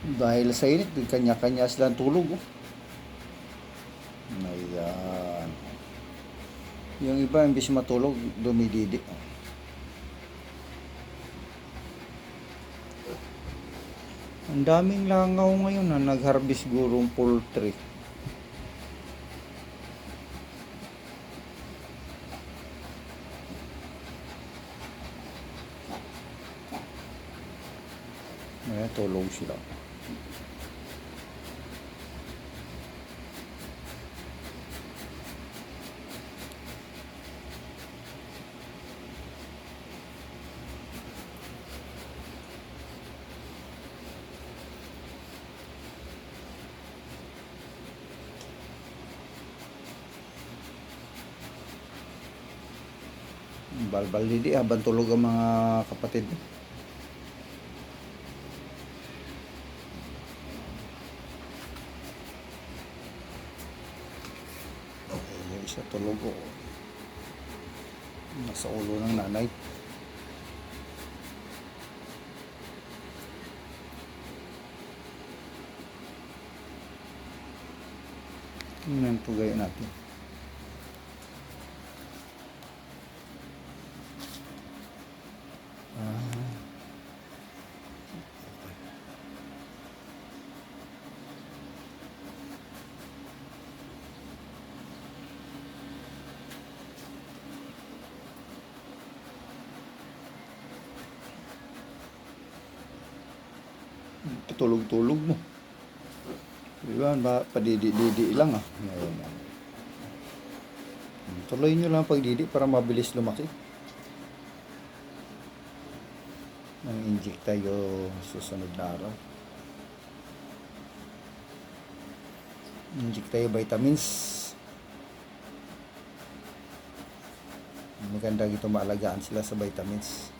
Dahil sa init, kanya-kanya silang tulog. Oh. Ayan. Yung iba, imbis matulog, dumididi. Ang daming langaw ngayon na nag-harvest gurong poultry. Ayan, tulog sila. Balbal didi habang tulog ang mga kapatid. Okay, yung isa tulog o. Nasa ulo ng nanay. Tingnan po gaya natin. Ah. Tulog-tulog mo. Di ba? Padidi-didi lang ah. Ngayon, ah. Tuloy nyo lang ang pagdidi para mabilis lumaki. Nang inject tayo susunod na araw. Inject tayo vitamins. Maganda ito maalagaan sila sa vitamins.